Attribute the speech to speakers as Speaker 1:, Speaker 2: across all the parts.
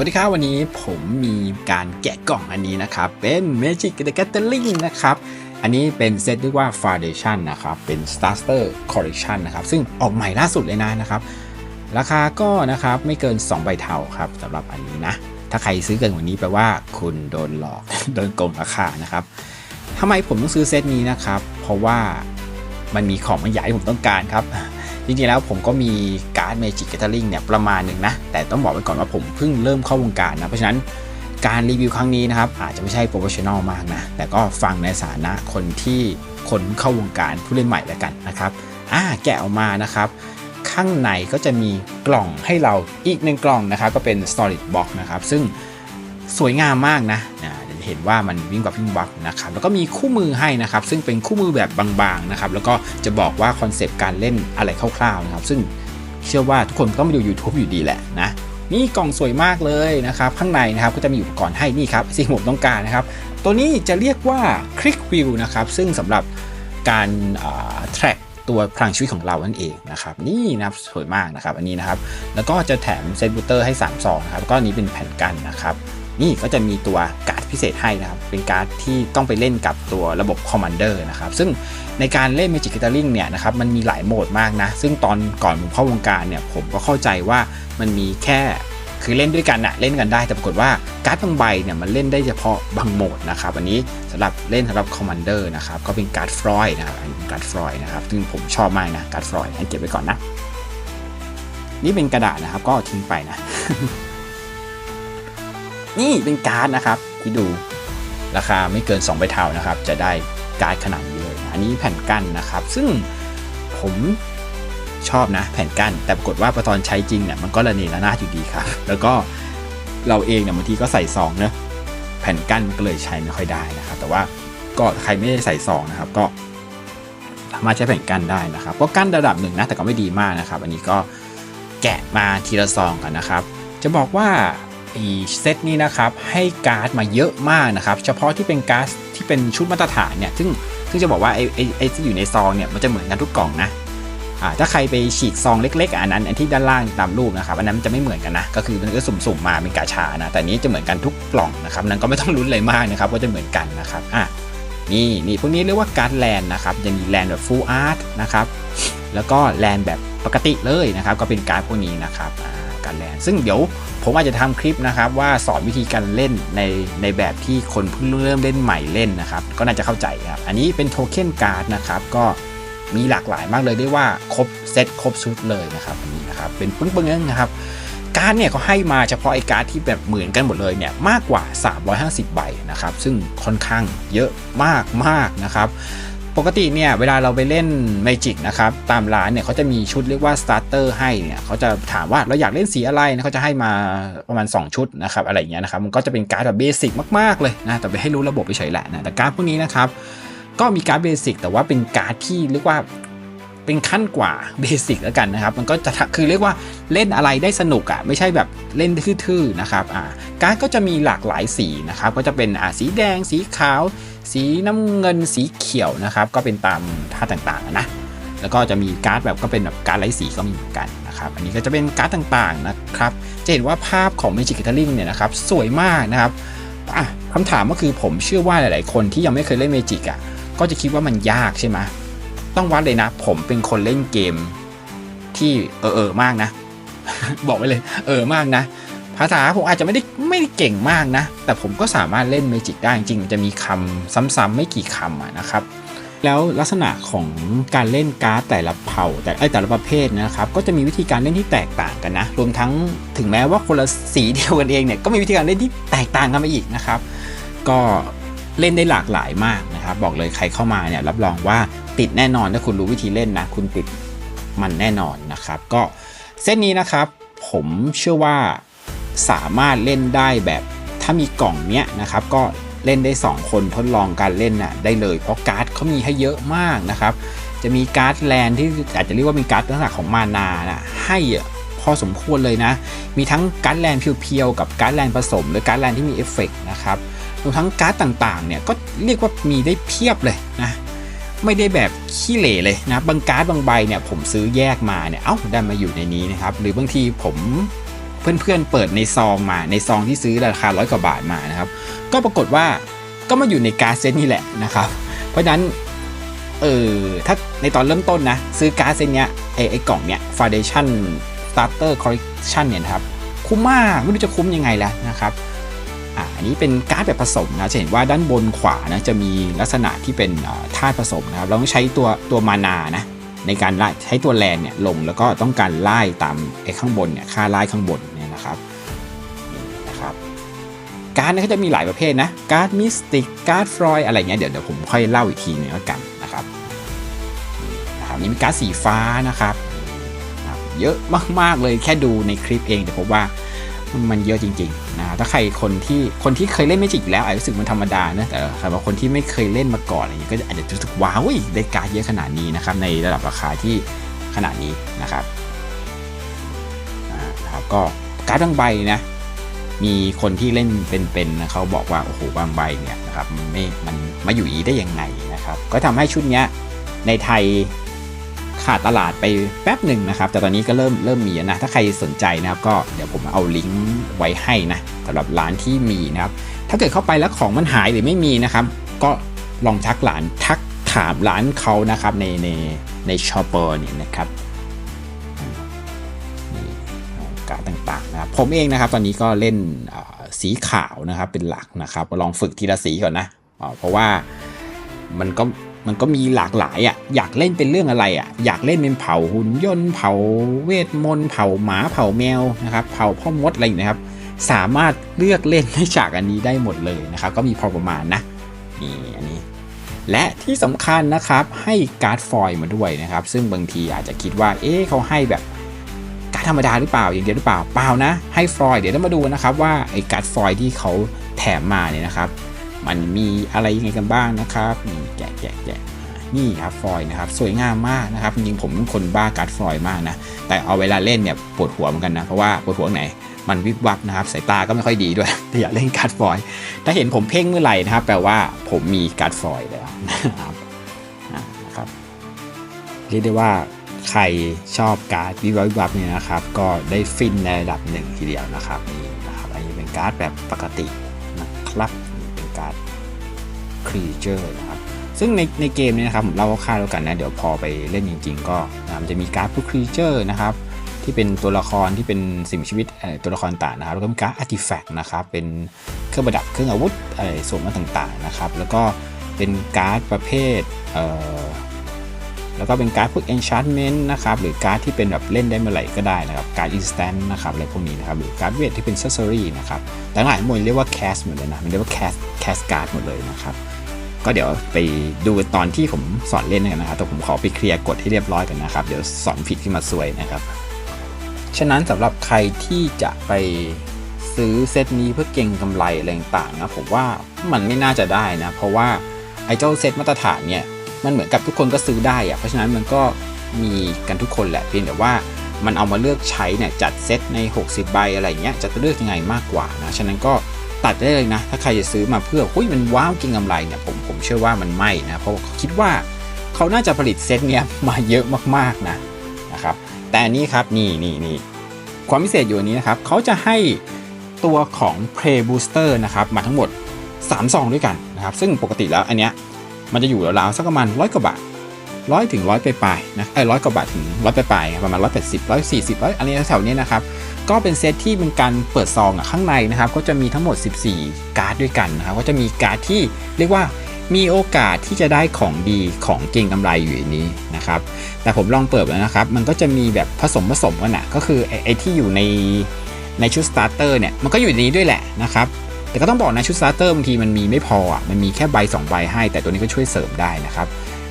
Speaker 1: สวัสดีครับวันนี้ผมมีการแกะกล่องอันนี้นะครับ เป็น Magic the Gathering นะครับ อันนี้เป็นเซตเรียกว่า Foundation นะครับ เป็น Starter Collection นะครับ ซึ่งออกใหม่ล่าสุดเลยนะนะครับ ราคาก็นะครับไม่เกิน 2 ใบเทาครับสำหรับอันนี้นะ ถ้าใครซื้อเกินกว่านี้แปลว่าคุณโดนหลอก โดนโกงราคานะครับทำไมผมต้องซื้อเซตนี้นะครับ เพราะว่ามันมีของบางอย่างที่ผมต้องการครับ จริงๆแล้วผมก็มีการ์ด Magic Gathering เนี่ยประมาณหนึ่งนะ แต่ต้องบอกไว้ก่อนว่าผมเพิ่งเริ่มเข้าวงการนะ เพราะฉะนั้นการรีวิวครั้งนี้นะครับอาจจะไม่ใช่โปรเฟชชั่นอลมากนะ แต่ก็ฟังในฐานะคนที่คนเข้าวงการผู้เล่นใหม่แล้วกันนะครับอ่าแกะออกมานะครับข้างในก็จะมีกล่องให้เราอีกหนึ่งกล่องนะครับก็เป็น Solid Box นะครับซึ่งสวยงามมากนะนะ เห็นว่ามันวิ่งกว่าวิ่งบักนะครับแล้วก็มีคู่มือให้นะครับซึ่งเป็นคู่มือแบบบางๆนะครับแล้วก็จะบอกว่าคอนเซปต์การเล่นอะไรคร่าวๆนะครับซึ่งเชื่อว่าทุกคนต้องไปดู YouTube อยู่ดีแหละนะนี่กล่องสวยมากเลยนะครับข้างในนะครับก็จะมีอุปกรณ์ให้นี่ครับสิ่งที่ผมต้องการนะครับตัวนี้จะเรียกว่า Click View นะครับซึ่งสำหรับการแทร็กตัวพลังชีวิตของเรานั่นเองนะครับนี่นะครับสวยมากนะครับอันนี้นะครับแล้วก็จะแถมเซตบูเตอร์ให้3ซองนะครับแล้วก็อันนี้เป็นแผ่นกันนะครับ นี่ก็จะมีตัวการ์ดพิเศษให้นะครับ เป็นการ์ดที่ต้องไปเล่นกับตัวระบบ Commander นะครับ ซึ่งในการเล่น Magic Gathering เนี่ยนะครับ มันมีหลายโหมดมากนะ ซึ่งตอนก่อนผมเข้าวงการเนี่ย ผมก็เข้าใจว่ามันมีแค่คือเล่นด้วยกันนะเล่นกันได้แต่ปรากฏว่าการ์ดบางใบเนี่ยมันเล่นได้เฉพาะบางโหมดนะครับอันนี้สำหรับเล่นสำหรับ Commander นะครับก็เป็นการ์ดฟรอยนะครับอันนี้การ์ดฟรอยนะครับซึ่งผมชอบมากนะการ์ดฟรอยให้เก็บไว้ก่อนนะ นี่เป็นกระดาษนะครับก็ทิ้งไปนะ นี่เป็นการ์ดนะครับที่ดูราคาไม่เกิน 2 ใบเท่านะครับ จะได้การ์ดขนาดนี้เลยนะอันนี้แผ่นกั้นนะครับ ซึ่งผมชอบนะแผ่นกั้น แต่ปรากฏว่าพอตอนใช้จริงเนี่ยมันก็ระเนระนาดอยู่ดีครับ แล้วก็เราเองเนี่ยบางทีก็ใส่ซองเนะแผ่นกั้นมันก็เลยใช้ไม่ค่อยได้นะครับ แต่ว่าก็ใครไม่ได้ใส่ซองนะครับก็สามารถใช้แผ่นกั้นได้นะครับ ก็กั้นระดับหนึ่งนะแต่ก็ไม่ดีมากนะครับ อันนี้ก็แกะมาทีละซองกันนะครับ จะบอกว่า เซตนี้นะครับให้การ์ดมาเยอะมากนะครับเฉพาะที่เป็นการ์ดที่เป็นชุดมาตรฐานเนี่ยซึ่งซึ่งจะบอกว่าไอ้ไอ้ไอ้ที่อยู่ในซองเนี่ยมันจะเหมือนกันทุกกล่องนะอ่าถ้าใครไปฉีกซองเล็กๆอันนั้นอันที่ด้านล่างตามรูปนะครับอันนั้นจะไม่เหมือนกันนะก็คือมันก็สุ่มๆมาเป็นกาชานะแต่นี้จะเหมือนกันทุกกล่องนะครับนั้นก็ไม่ต้องลุ้นอะไรมากนะครับว่าจะเหมือนกันนะครับอะนี่นี่พวกนี้เรียกว่าการ์ดแลนนะครับจะมีแลนแบบฟูลอาร์ตนะครับแล้วก็แลนแบบปกติเลยนะครับก็เป็นการ์ดพวกนี้นะครับอ่าการแลนซึ่งเดี๋ยว ผมอาจจะทำคลิปนะครับว่าสอนวิธีการเล่นในในแบบที่คนเพิ่งเริ่มเล่นใหม่เล่นนะครับ ก็น่าจะเข้าใจครับ อันนี้เป็นโทเค็นการ์ดนะครับก็มีหลากหลายมากเลยได้ว่าครบเซตครบชุดเลยนะครับอันนี้นะครับเป็นปึ้งๆนะครับการ์ดเนี่ยเขาให้มาเฉพาะไอ้การ์ดที่แบบเหมือนกันหมดเลยเนี่ยมากกว่า 350 ใบนะครับซึ่งค่อนข้างเยอะมากมากนะครับ ปกติเนี่ยเวลาเราไปเล่นเมจิกนะครับตามร้านเนี่ยเขาจะมีชุดเรียกว่าสตาร์เตอร์ให้เนี่ยเขาจะถามว่าเราอยากเล่นสีอะไรนะเขาจะให้มาประมาณ 2 ชุดนะครับอะไรอย่างเงี้ยนะครับมันก็จะเป็นการ์ดแบบเบสิกมากๆเลยนะแต่ไปให้รู้ระบบไปเฉยแหละนะแต่การ์ดพวกนี้นะครับก็มีการ์ดเบสิกแต่ว่าเป็นการ์ดที่เรียกว่า เป็นขั้นกว่าเบสิกแล้วกันนะครับ มันก็จะคือเรียกว่าเล่นอะไรได้สนุกอะ่ะไม่ใช่แบบเล่นทื่อๆนะครับอ่าการ์ดก็จะมีหลากหลายสีนะครับก็จะเป็นอ่าสีแดง สีขาว สีน้ำเงินสีเขียวนะครับ ก็เป็นตามท่าต่างๆนะแล้วก็จะมีการ์ดแบบก็เป็นแบบการ์ดไร้สีก็มีเหมือนกันนะครับอันนี้ก็จะเป็นการ์ดต่างๆนะครับจะเห็นว่าภาพของ Magic Gathering เนี่ยนะครับสวยมากนะครับคำถามก็คือผมเชื่อว่าหลาย ๆ คนที่ยังไม่เคยเล่น Magic อะก็จะคิดว่ามันยากใช่ไหม ต้องวัดเลยนะ ผมเป็นคนเล่นเกม ที่เออเออมากนะ บอกไว้เลย เออมากนะ ภาษาผมอาจจะไม่ได้ไม่ได้เก่งมากนะ แต่ผมก็สามารถเล่นเมจิกได้จริงๆจะมีคำซ้ำๆไม่กี่คำะนะครับแล้วลักษณะของการเล่นการ์ดแต่ละเผ่า แต่ไอแต่ละประเภทนะครับก็จะมีวิธีการเล่นที่แตกต่างกันนะ รวมทั้งถึงแม้ว่าคนละสีเดียวกันเองเนี่ยก็มีวิธีการเล่นที่แตกต่างกันไปอีกนะครับ ก็ เล่นได้หลากหลายมากนะครับ บอกเลยใครเข้ามาเนี่ยรับรองว่าติดแน่นอนถ้าคุณรู้วิธีเล่นนะ คุณติดมันแน่นอนนะครับ ก็เส้นนี้นะครับ ผมเชื่อว่าสามารถเล่นได้แบบถ้ามีกล่องเนี้ยนะครับ ก็เล่นได้ 2 คนทดลองการเล่นน่ะได้เลย เพราะการ์ดเขามีให้เยอะมากนะครับ จะมีการ์ดแลนที่อาจจะเรียกว่าเป็นการ์ดลักษณะของมานานะให้พอสมควรเลยนะ มีทั้งการ์ดแลนเพียวๆกับการ์ดแลนผสม หรือการ์ดแลนที่มีเอฟเฟกต์นะครับ รวมทั้งการ์ดต่างๆเนี่ยก็เรียกว่ามีได้เพียบเลยนะไม่ได้แบบขี้เหร่เลยนะบางการ์ดบางใบเนี่ยผมซื้อแยกมาเนี่ยเอ้าได้มาอยู่ในนี้นะครับหรือบางทีผมเพื่อนๆเปิดในซองมาในซองที่ซื้อราคาร้อยกว่าบาทมานะครับก็ปรากฏว่าก็มาอยู่ในการ์ดเซตนี่แหละนะครับเพราะฉะนั้นเออถ้าในตอนเริ่มต้นนะซื้อการ์ดเซตเนี้ยไอไอกล่องเนี้ย Foundation Starter Collection เนี่ยนะครับคุ้มมากไม่รู้จะคุ้มยังไงแล้วนะครับ อันนี้เป็นการ์ดแบบผสมนะจะเห็นว่าด้านบนขวานะจะมีลักษณะที่เป็นธาตุผสมนะครับเราต้องใช้ตัวตัวมานานะในการไล่ใช้ตัวแลนเนี่ยลงแล้วก็ต้องการไล่ตามไอ้ข้างบนเนี่ยค่าไล่ข้างบนเนี่ยนะครับนะครับ การ์ดเนี่ยก็จะมีหลายประเภทนะการ์ดมิสติกการ์ดฟรอยอะไรเงี้ยเดี๋ยวเดี๋ยวผมค่อยเล่าอีกทีหนึงแล้วกันนะครับนี่นะครับนี่มีการ์ดสีฟ้านะครับ เยอะมากๆเลยแค่ดูในคลิปเองแต่ผมว่ามันเยอะจริง ๆ นะถ้าใครคนที่คนที่เคยเล่นไม่จิกแล้วอาจจะรู้สึกมันธรรมดานะแต่สำหรับคนที่ไม่เคยเล่นมาก่อนอะไรเงี้ยก็อาจจะรู้สึกว้าวได้การ์ดเยอะขนาดนี้นะครับในระดับราคาที่ขนาดนี้นะครับนะครับก็การ์ดบางใบนะมีคนที่เล่นเป็นๆนะเขาบอกว่าโอ้โหบางใบเนี่ยนะครับไม่มันมาอยู่อีได้ยังไงนะครับก็ทำให้ชุดเนี้ยในไทย ขาดตลาดไปแป๊บหนึ่งนะครับ แต่ตอนนี้ก็เริ่มเริ่มมีนะ ถ้าใครสนใจนะครับก็เดี๋ยวผมเอาลิงก์ไว้ให้นะสำหรับร้านที่มีนะครับ ถ้าเกิดเข้าไปแล้วของมันหายหรือไม่มีนะครับ ก็ลองทักหลานทักถามร้านเขานะครับในในในชอปเปอร์เนี่ยนะครับการต่างๆนะครับผมเองนะครับตอนนี้ก็เล่นสีขาวนะครับเป็นหลักนะครับลองฝึกทีละสีก่อนนะเพราะว่ามันก็ มันก็มีหลากหลายอะอยากเล่นเป็นเรื่องอะไรอะอยากเล่นเป็นเผ่าหุ่นยนต์เผ่าเวทมนต์เผ่าหมาเผ่าแมวนะครับเผ่าพ่อมดอะไรอย่างเงี้ยครับ สามารถเลือกเล่นในฉากอันนี้ได้หมดเลยนะครับ ก็มีพอประมาณนะนี่อันนี้และที่สำคัญนะครับให้การ์ดฟอยล์มาด้วยนะครับ ซึ่งบางทีอาจจะคิดว่าเอ๊ะเขาให้แบบการดธรรมดาหรือเปล่าอย่างเดียวหรือเปล่าเปล่านะ ให้ฟอยล์เดี๋ยวต้องมาดูนะครับว่าไอ้การ์ดฟอยล์ที่เขาแถมมาเนี่ยนะครับ มันมีอะไรยังไงกันบ้างนะครับนี่แกะแกะแกะนี่ครับฟอยล์นะครับสวยงามมากนะครับจริงผมเป็นคนบ้าการ์ดฟอยล์มากนะแต่เอาเวลาเล่นเนี่ยปวดหัวเหมือนกันนะเพราะว่าปวดหัวไหนมันวิบวับนะครับสายตาก็ไม่ค่อยดีด้วยแต่อย่าเล่นการ์ดฟอยล์ถ้าเห็นผมเพ่งเมื่อไหร่นะครับ แปลว่าผมมีการ์ดฟอยล์แล้วนะครับนะครับเรียกได้ว่าใครชอบการ์ดวิบวับวิบวับเนี่ยนะครับ ก็ได้ฟินในระดับหนึ่งทีเดียวนะครับนี่นะครับอันนี้เป็นการ์ดแบบปกตินะครับ นี่เป็นการ์ดครีเจอร์นะครับซึ่งในในเกมเนี้นะครับผมเล่าคร่าวๆแล้วกันนะ เดี๋ยวพอไปเล่นจริง ๆ ก็นะจะมีการ์ดพวกครีเจอร์นะครับที่เป็นตัวละครที่เป็นสิ่งชีวิตตัวละครต่างนะครับแล้วก็มีการ์ดอัตติแฟกต์นะครับเป็นเครื่องประดับเครื่องอาวุธอะไรส่วนต่างๆนะครับแล้วก็เป็นการ์ดประเภทเแล้วก็เป็นการ์ดพวก enchantment นะครับหรือการ์ดที่เป็นแบบเล่นได้เมื่อไหร่ก็ได้นะครับการ์ด instant นะครับอะไรพวกนี้นะครับหรือการ์ดเวทที่เป็น sorcery นะครับแต่หลายหมดเรียกว่า cast หมดเลยนะมันเรียกว่า cast cast card หมดเลยนะครับก็เดี๋ยวไปดูตอนที่ผมสอนเล่นกันนะครับแต่ผมขอไปเคลียร์กฎให้เรียบร้อยกันนะครับเดี๋ยวสอนผิดขึ้นมาซวยนะครับฉะนั้นสำหรับใครที่จะไปซื้อเซตนี้เพื่อเก็งกำไรอะไรต่างๆนะผมว่ามันไม่น่าจะได้นะเพราะว่าไอ้เจ้าเซตมาตรฐานเนี่ย มันเหมือนกับทุกคนก็ซื้อได้อะเพราะฉะนั้นมันก็มีกันทุกคนแหละเพียงแต่ว่ามันเอามาเลือกใช้เนี่ยจัดเซตใน 60 ใบอะไรเงี้ยจะเลือกยังไงมากกว่านะฉะนั้นก็ตัดได้เลยนะ ถ้าใครจะซื้อมาเพื่อหุ้ยมันว้าวกินกำไรเนี่ยผมผมเชื่อว่ามันไม่นะเพราะคิดว่าเขาน่าจะผลิตเซตเนี้ยมาเยอะมากๆนะนะครับแต่อันนี้ครับนี่นี่นี่ความพิเศษอยู่นนี้นะครับเขาจะให้ตัวของ Play Booster นะครับมาทั้งหมด3ซองด้วยกันนะครับซึ่งปกติแล้วอันเนี้ย มันจะอยู่ราวๆสักประมาณร้อยกว่าบาทร้อยถึงร้อยปลายๆนะไอ้ร้อยกว่าบาทถึงร้อยปลายๆประมาณร้อยแปดสิบร้อยสี่สิบร้อยอะไรแถวๆนี้นะครับก็เป็นเซตที่เป็นการเปิดซองอะข้างในนะครับก็จะมีทั้งหมด 14 การ์ดด้วยกันนะครับก็จะมีการ์ดที่เรียกว่ามีโอกาสที่จะได้ของดีของเก่งกำไรอยู่ในนี้นะครับแต่ผมลองเปิดแล้วนะครับ มันก็จะมีแบบผสมผสมกันนะก็คือไอ้ไอ้ที่อยู่ในในชุดสตาร์เตอร์เนี่ยมันก็อยู่ในนี้ด้วยแหละนะครับ แต่ก็ต้องบอกนะชุดสตาร์เตอร์บางทีมันมีไม่พออะมันมีแค่ใบ 2 ใบให้ แต่ตัวนี้ก็ช่วยเสริมได้นะครับ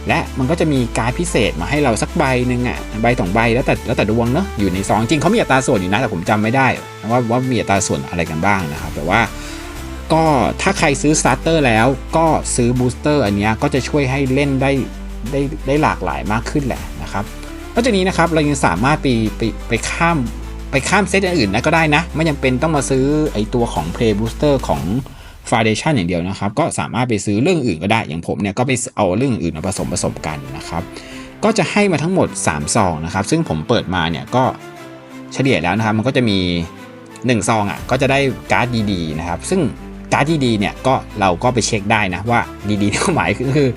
Speaker 1: และมันก็จะมีการพิเศษมาให้เราสักใบหนึ่งอะใบสองใบแล้วแต่แล้วแต่ดวงเนาะอยู่ในซองจริงเขามีอัตราส่วนอยู่นะแต่ผมจำไม่ได้ว่าว่ามีอัตราส่วนอะไรกันบ้างนะครับแต่ว่าก็ถ้าใครซื้อสตาร์เตอร์แล้วก็ซื้อบูสเตอร์อันนี้ก็จะช่วยให้เล่นได้ได้ได้หลากหลายมากขึ้นแหละนะครับนอกจากนี้นะครับเรายังสามารถไปไปไปข้าม ไปข้ามเซตอื่นนะก็ได้นะ ไม่จำเป็นต้องมาซื้อไอตัวของ Play Booster ของ Foundation อย่างเดียวนะครับ ก็สามารถไปซื้อเรื่องอื่นก็ได้ อย่างผมเนี่ยก็ไปเอาเรื่องอื่นมาผสมผสมกันนะครับ ก็จะให้มาทั้งหมด3ซองนะครับ ซึ่งผมเปิดมาเนี่ยก็เฉลี่ยแล้วนะครับ มันก็จะมี1ซองอะก็จะได้การ์ดดีๆนะครับ ซึ่ง การ์ดดีๆเนี่ยก็เราก็ไปเช็คได้นะว่าดีๆที่หมายคือคือ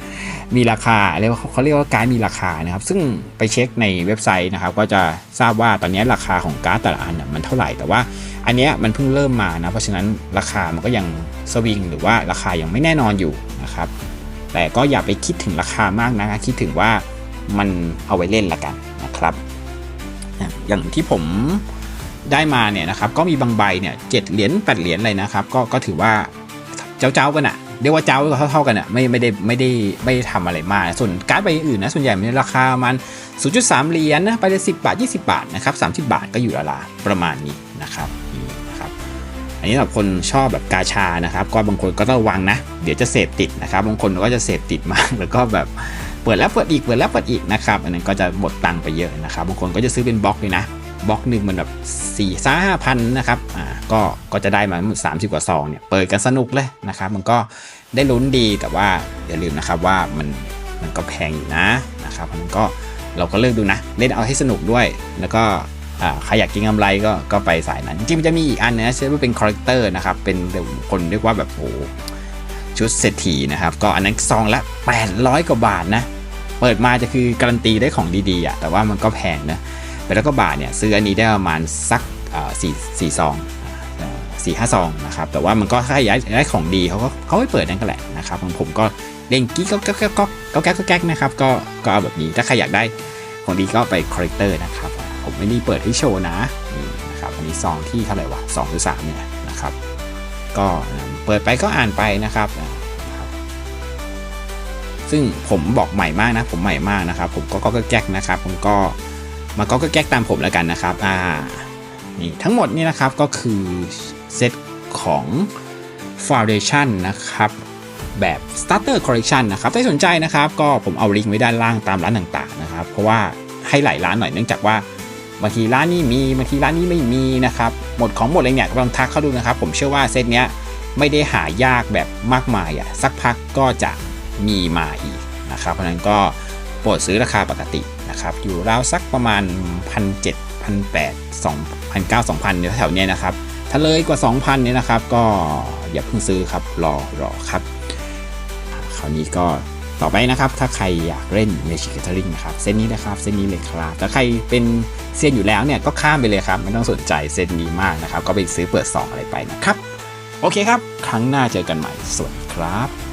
Speaker 1: มีราคาเรียกว่าเขาเรียกว่าการ์ดมีราคานะครับ ซึ่งไปเช็คในเว็บไซต์นะครับ ก็จะทราบว่าตอนนี้ราคาของการ์ดแต่ละอันมันเท่าไหร่แต่ว่าอันเนี้ยมันเพิ่งเริ่มมานะเพราะฉะนั้นราคามันก็ยังสวิงหรือว่าราคายังไม่แน่นอนอยู่นะครับ แต่ก็อย่าไปคิดถึงราคามากนะคิดถึงว่ามันเอาไว้เล่นละกันนะครับ อย่างที่ผม ได้มาเนี่ยนะครับก็มีบางใบเนี่ยเจ็ดเหรียญแปดเหรียญอะไรนะครับก็ก็ถือว่าเจ้าเจ้าๆกันอะเรียกว่าเจ้าเท่าเท่าๆกันอะไม่ไม่ได้ไม่ได้ไม่ได้ทำอะไรมากส่วนการ์ดใบอื่นนะส่วนใหญ่มันราคามัน 0.3 เหรียญนะไปเลย10 บาท 20 บาทนะครับ30 บาทก็อยู่ละๆประมาณนี้นะครับนี่นะครับอันนี้สำหรับคนชอบแบบกาชานะครับ ก็บางคนก็ต้องระวังนะ เดี๋ยวจะเสพติดนะครับ บางคนก็จะเสพติดมาก แล้วก็แบบเปิดแล้วเปิดอีก เปิดแล้วเปิดอีกนะครับ อันนั้นก็จะหมดตังค์ไปเยอะนะครับ บางคนก็จะซื้อเป็นบล็อกเลยนะ บล็อกหนึ่งมันแบบ4ี่ซ่าห้าพันนะครับอ่าก็ก็จะได้มาสามสิบกว่าซองเนี่ยเปิดกันสนุกเลยนะครับ มันก็ได้ลุ้นดีแต่ว่าอย่าลืมนะครับว่ามันมันก็แพงอยู่นะนะครับมันก็เราก็เลือกดูนะ เล่นเอาให้สนุกด้วย แล้วก็ใครอยากกินกำไรก็ก็ไปสายนั้น จริงมันจะมีอีกอันนะชื่อว่าเป็นคอร์เรคเตอร์นะครับ เป็นคนเรียกว่าแบบโอ้โหชุดเศรษฐีนะครับ ก็อันนั้นซองละ 800 กว่าบาทนะ เปิดมาจะคือการันตีได้ของดีๆอะแต่ว่ามันก็แพงนะ แปดร้อยกว่าบาทเนี่ยซื้ออันนี้ได้ประมาณสักสี่สี่ซองสี่ห้าซองนะครับแต่ว่ามันก็ถ้าอยากได้ของดีเขาก็เขาไม่เปิดนั่นก็แหละนะครับของผมก็เล่นกี้ก็ก็ก็ก็ก็แก๊กก็แก๊กนะครับก็ก็เอาแบบนี้ถ้าใครอยากได้ของดีก็ไปคอร์เรคเตอร์นะครับผมไม่ได้เปิดให้โชว์นะนี่นะครับอันนี้ซองที่เท่าไหร่วะสองหรือสามเนี่ยนะครับก็เปิดไปก็อ่านไปนะครับ ซึ่งผมบอกใหม่มากนะผมใหม่มากนะครับ ผมก็ก็ก็แก๊กนะครับผมก็ มาก็ก็แก๊กตามผมแล้วกันนะครับอ่านี่ทั้งหมดนี่นะครับก็คือเซตของ Foundation นะครับแบบ starter collection นะครับถ้าสนใจนะครับ ก็ผมเอาลิงก์ไว้ด้านล่างตามร้านต่างๆนะครับ เพราะว่าให้หลายร้านหน่อยเนื่องจากว่าบางทีร้านนี้มีบางทีร้านนี้ไม่มีนะครับหมดของหมดเลยเนี่ยก็ลองทักเข้าดูนะครับ ผมเชื่อว่าเซตเนี้ยไม่ได้หายากแบบมากมายอะสักพักก็จะมีมาอีกนะครับเพราะฉะนั้นก็โปรดซื้อราคาปกติ นะครับอยู่ราวสักประมาณ 1 7 0 0 1 8 0 0 2 9 0 2 0 0เดี๋ยวแถวๆเนี้ยนะครับถ้าเลยกว่า 2,000เนี่ยนะครับ ก็อย่าเพิ่งซื้อครับรอรอครับ คราวนี้ก็ต่อไปนะครับ ถ้าใครอยากเล่น Magic Gathering นะครับเส้นนี้นะครับเส้นนี้เลยครับถ้าใครเป็นเซียนอยู่แล้วเนี่ยก็ข้ามไปเลยครับ ไม่ต้องสนใจเส้นนี้มากนะครับ ก็ไปซื้อเปิด 2 อะไรไปนะครับ โอเคครับ ครั้งหน้าเจอกันใหม่สวัสดีครับ